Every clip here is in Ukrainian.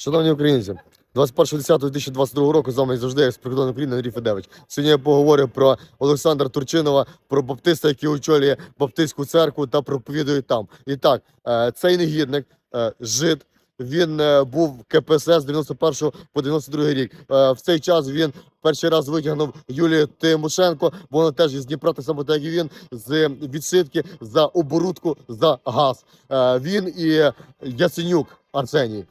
Шановні українці, 21.10.2022 року з вами завжди як з прикордонної України Андрій Федевич. Сьогодні я поговорю про Олександра Турчинова, про баптиста, який очолює Баптистську церкву та проповідує там. І так, е, цей негідник, е, жид. Він е, був КПСС з 91 по 92 рік. В цей час він перший раз витягнув Юлію Тимошенко, бо вона теж із Дніпра, так само так і він з відсидки за оборудку за газ. Він і Яценюк Арсеній.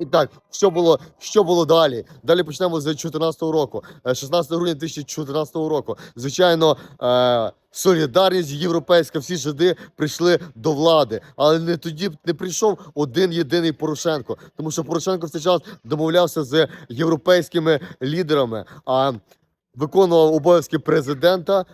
І так, що було, що було далі? Далі почнемо з 2014 року, Е, 16 грудня 2014 року. Звичайно, е, солідарність європейська, всі жиди прийшли до влади, але не тоді не прийшов один єдиний Порошенко, тому що Порошенко в цей час домовлявся з європейськими лідерами, а виконував обов'язки президента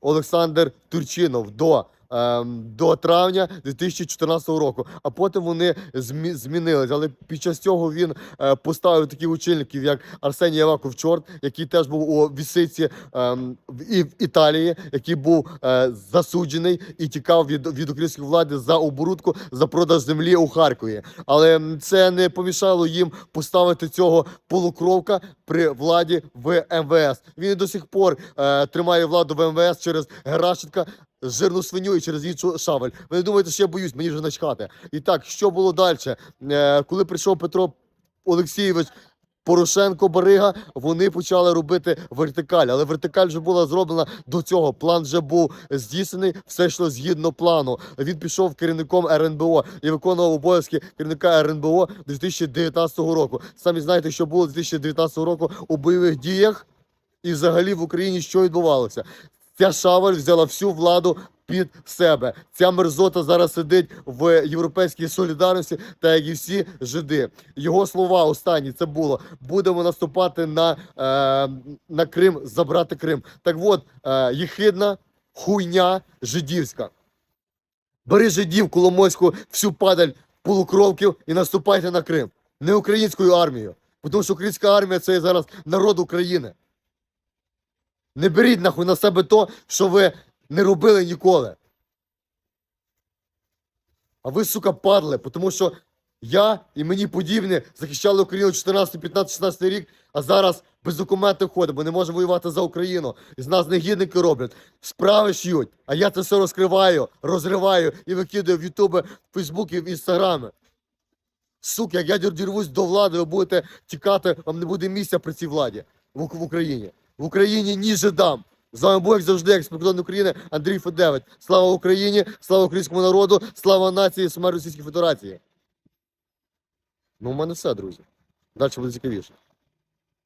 Олександр Турчинов до. Ем, До травня 2014 року, а потім вони змі- змінились. Але під час цього він е, поставив таких очільників, як Арсеній Аваков Чорт, який теж був у вісиці ем, і в Італії, який був е, засуджений і тікав від, від української влади за оборудку за продаж землі у Харкові. Але це не помішало їм поставити цього полукровка при владі в МВС. Він до сих пор е, тримає владу в МВС через Геращенка, жирну свиню і через іншу шавель. Ви не думаєте, що я боюсь, мені вже начхати. І так, що було далі? Е, коли прийшов Петро Олексійович. Порошенко Барига, вони почали робити вертикаль, але вертикаль вже була зроблена до цього. План вже був здійснений, все йшло згідно плану. Він пішов керівником РНБО і виконував обов'язки керівника РНБО 2019 року. Самі знаєте, що було 2019 року у бойових діях, і взагалі в Україні що відбувалося. Ця шаваль взяла всю владу під себе. Ця мерзота зараз сидить в європейській солідарності, та як і всі жиди. Його слова останні це було: будемо наступати на, е, на Крим, забрати Крим. Так от, е, єхидна хуйня жидівська. Бери жидів Коломойську, всю падаль полукровків і наступайте на Крим. Не українською армією. Тому що українська армія це зараз народ України. Не беріть нахуй на себе то, що ви не робили ніколи. А ви, сука, падли, тому що я і мені подібні захищали Україну 14, 15, 16 рік, а зараз без документів ходимо, не можемо воювати за Україну. І з нас негідники роблять. Справи ш'ють, а я це все розкриваю, розриваю і викидаю в Ютуби, в Фейсбуки, в Інстаграми. Сука, як я дірвусь до влади, ви будете тікати, вам не буде місця при цій владі в Україні. В Україні ні жидам. З вами був як завжди, як з України, Андрій Федевич. Слава Україні, слава українському народу, слава нації, смерть Російській Федерації. Ну, у мене все, друзі. Далі буде цікавіше.